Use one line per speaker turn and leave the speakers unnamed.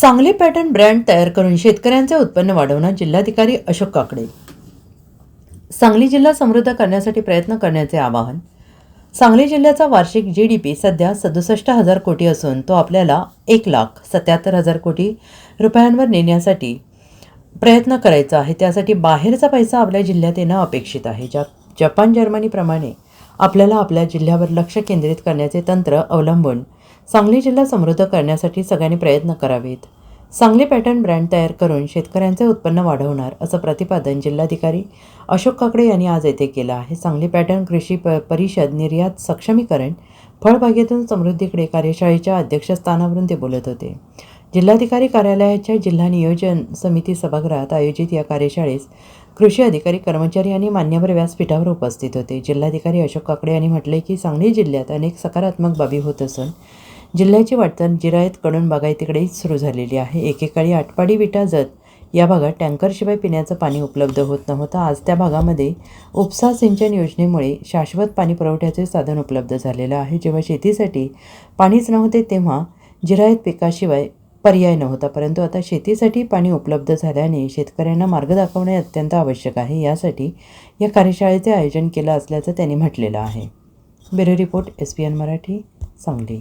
Sangli pattern brand तयार करून शेतकऱ्यांचे उत्पन्न वाढवणं जिल्हाधिकारी अशोक काकडे. सांगली जिल्हा समृद्ध करण्यासाठी प्रयत्न करण्याचे आवाहन. सांगली जिल्ह्याचा वार्षिक जी डी पी सध्या सदुसष्ट हजार कोटी असून तो आपल्याला एक लाख सत्याहत्तर हजार कोटी रुपयांवर नेण्यासाठी प्रयत्न करायचा आहे. त्यासाठी बाहेरचा पैसा आपल्या जिल्ह्यात येणं अपेक्षित आहे. ज्या जपान जर्मनीप्रमाणे आपल्याला आपल्या जिल्ह्यावर लक्ष केंद्रित करण्याचे तंत्र अवलंबून सांगली जिल्हा समृद्ध करण्यासाठी सगळ्यांनी प्रयत्न करावेत. सांगली पॅटर्न ब्रँड तयार करून शेतकऱ्यांचे उत्पन्न वाढवणार असं प्रतिपादन जिल्हाधिकारी अशोक काकडे यांनी आज येथे केलं आहे. सांगली पॅटर्न कृषी प परिषद निर्यात सक्षमीकरण फळबागेतून समृद्धीकडे कार्यशाळेच्या अध्यक्षस्थानावरून ते बोलत होते. जिल्हाधिकारी कार्यालयाच्या जिल्हा नियोजन समिती सभागृहात आयोजित या कार्यशाळेस कृषी अधिकारी कर्मचारी आणि मान्यवर व्यासपीठावर उपस्थित होते. जिल्हाधिकारी अशोक काकडे यांनी म्हटले की सांगली जिल्ह्यात अनेक सकारात्मक बाबी होत असून जिल्ह्याची वाटचाल जिरायतकडून बागायतीकडेही सुरू झालेली आहे. एकेकाळी आटपाडी विटा जत या भागात टँकरशिवाय पिण्याचं पाणी उपलब्ध होत नव्हतं. आज त्या भागामध्ये उपसा सिंचन योजनेमुळे शाश्वत पाणी पुरवठ्याचे साधन उपलब्ध झालेलं आहे. जेव्हा शेतीसाठी पाणीच नव्हते तेव्हा जिरायत पिकाशिवाय पर्याय नव्हता. परंतु आता शेतीसाठी पाणी उपलब्ध झाल्याने शेतकऱ्यांना मार्ग दाखवणे अत्यंत आवश्यक आहे. यासाठी या कार्यशाळेचे आयोजन केलं असल्याचं त्यांनी म्हटलेलं आहे. Bureau report S P N Marathi Sangli.